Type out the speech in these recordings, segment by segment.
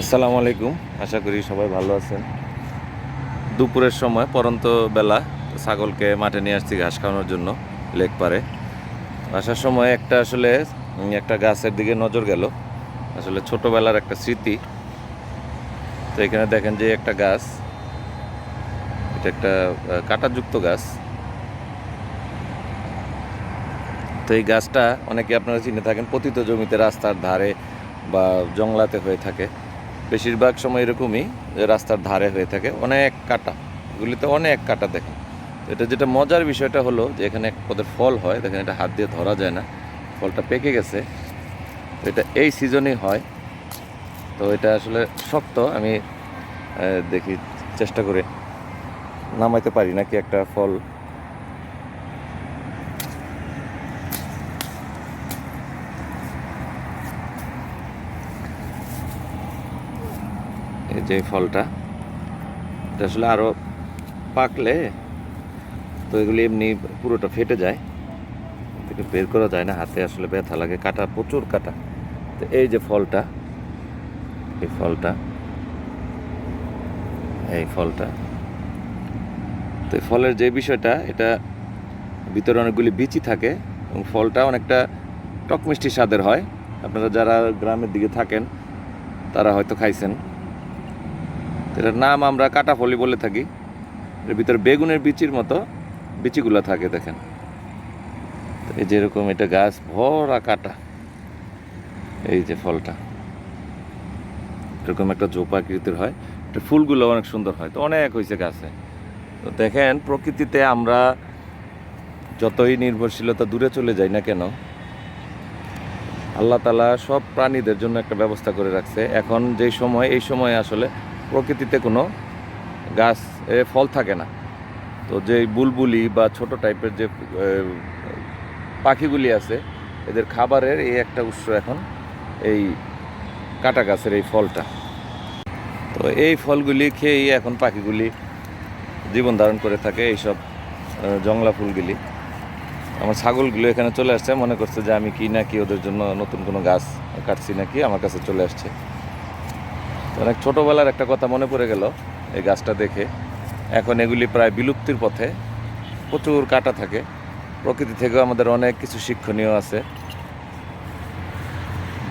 আসসালামু আলাইকুম। আশা করি সবাই ভালো আছেন। দুপুরের সময় পরন্ত বেলা ছাগলকে মাঠে নিয়ে আসছি ঘাস খাওয়ানোর জন্য লেক পারে আসার সময় একটা আসলে একটা গাছের দিকে নজর গেল। আসলে ছোটোবেলার একটা স্মৃতি। তো এখানে দেখেন যে একটা গাছ, এটা একটা কাঁটাযুক্ত গাছ। তো এই গাছটা অনেকে আপনারা চিনে থাকেন, পতিত জমিতে রাস্তার ধারে বা জংলাতে হয়ে থাকে। বেশিরভাগ সময় এরকমই রাস্তার ধারে হয়ে থাকে, অনেক কাটা। এগুলিতে অনেক কাটা দেখে এটা যেটা মজার বিষয়টা হলো যে এখানে পদের ফল হয়, দেখেন এটা হাত দিয়ে ধরা যায় না, ফলটা পেকে গেছে। এটা এই সিজনেই হয়। তো এটা আসলে শক্ত, আমি দেখি, চেষ্টা করে নামাইতে পারি নাকি একটা ফল। যে ফলটা, এটা আসলে আরও পাকলে তো এগুলি এমনি পুরোটা ফেটে যায়। বের করা যায় না, হাতে আসলে ব্যথা লাগে, কাটা, প্রচুর কাটা। তো এই যে ফলটা, এই ফলটা এই ফলটা। তো ফলের যে বিষয়টা, এটা ভিতরে অনেকগুলি বিচি থাকে এবং ফলটা অনেকটা টক মিষ্টি স্বাদের হয়। আপনারা যারা গ্রামের দিকে থাকেন, তারা হয়তো খাইছেন। এটার নাম আমরা কাটা ফলি বলে থাকি। এর ভিতরে বেগুনের বিচির মতো বিচিগুলো থাকে, দেখেন। এই যেরকম এটা গাছ, ভরা কাটা। এই যে ফলটা। এরকম একটা জোপা আকৃতির হয়। এটা ফুলগুলো অনেক সুন্দর হয়। তো অনেক হয়েছে গাছে। তো দেখেন, প্রকৃতিতে আমরা যতই নির্ভরশীলতা দূরে চলে যাই না কেন, আল্লাহ তালা সব প্রাণীদের জন্য একটা ব্যবস্থা করে রাখছে। এখন যেই সময়, এই সময় আসলে প্রকৃতিতে কোনো গাছ ফল থাকে না। তো যে বুলবুলি বা ছোট টাইপের যে পাখিগুলি আছে, এদের খাবারের এই একটা উৎস এখন এই কাটা গাছের এই ফলটা। তো এই ফলগুলি খেয়েই এখন পাখিগুলি জীবন ধারণ করে থাকে এইসব জংলা ফুলগুলি। আমার ছাগলগুলো এখানে চলে আসছে, মনে করছে যে আমি কি না কি ওদের জন্য নতুন কোনো গাছ কাটছি নাকি, আমার কাছে চলে আসছে। অনেক ছোটোবেলার একটা কথা মনে পড়ে গেল এই গাছটা দেখে। এখন এগুলি প্রায় বিলুপ্তির পথে প্রচুর কাটা থাকে। প্রকৃতি থেকেও আমাদের অনেক কিছু শিক্ষণীয় আছে।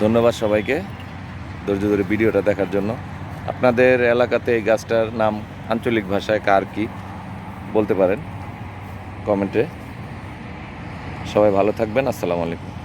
ধন্যবাদ সবাইকে ধৈর্য ধরে ভিডিওটা দেখার জন্য। আপনাদের এলাকাতে এই গাছটার নাম আঞ্চলিক ভাষায় কার কি বলতে পারেন? কমেন্টে। সবাই ভালো থাকবেন, আসসালামু আলাইকুম।